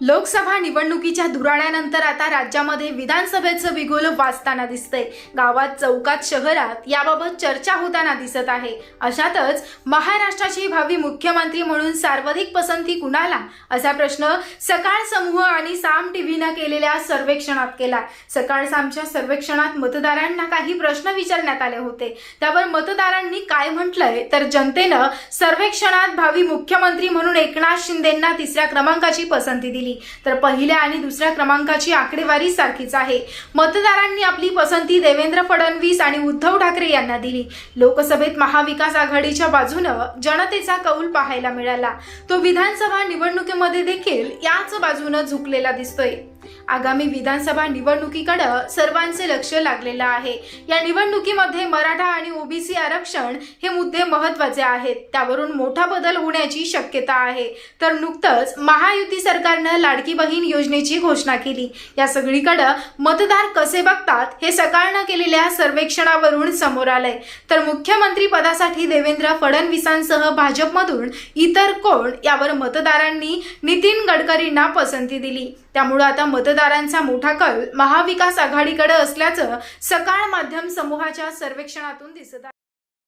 लोकसभा निवडणुकीच्या धुराळ्यानंतर आता राज्यामध्ये विधानसभेचं बिगुल वाचताना दिसतंय. गावात चौकात शहरात याबाबत चर्चा होताना दिसत आहे. अशातच महाराष्ट्राची भावी मुख्यमंत्री म्हणून सर्वाधिक पसंती कुणाला? असा प्रश्न सकाळ समूह आणि साम टीव्हीनं केलेल्या सर्वेक्षणात केला. सकाळ सामच्या सर्वेक्षणात मतदारांना काही प्रश्न विचारण्यात आले होते. त्यावर मतदारांनी काय म्हटलंय? तर जनतेनं सर्वेक्षणात भावी मुख्यमंत्री म्हणून एकनाथ शिंदेंना तिसऱ्या क्रमांकाची पसंती दिली. तर पहिल्या आणि दुसऱ्या क्रमांकाची आकडेवारी सारखीच आहे. मतदारांनी आपली पसंती देवेंद्र फडणवीस आणि उद्धव ठाकरे यांना दिली. लोकसभेत महाविकास आघाडीच्या बाजूनं जनतेचा कौल पाहायला मिळाला. तो विधानसभा निवडणुकीमध्ये देखील याच बाजूनं झुकलेला दिसतोय. आगामी विधानसभा निवडणुकीकडे सर्वांचे लक्ष लागलेलं आहे. या निवडणुकीमध्ये मराठा आणि ओबीसी आरक्षण हे मुद्दे महत्त्वाचे आहेत. त्यावरून मोठा बदल होण्याची शक्यता आहे. तर नुकतंच महायुती सरकारनं लाडकी बहीण योजनेची घोषणा केली. या सगळीकडे मतदार कसे बघतात हे सकाळनं केलेल्या सर्वेक्षणावरून समोर आलंय. तर मुख्यमंत्री पदासाठी देवेंद्र फडणवीसांसह भाजपमधून इतर कोण यावर मतदारांनी नितीन गडकरींना पसंती दिली. त्यामुळे आता मतदारांचा मोठा कल महाविकास आघाडीकडे असल्याचं सकाळ माध्यम समूहाच्या सर्वेक्षणातून दिसत आहे.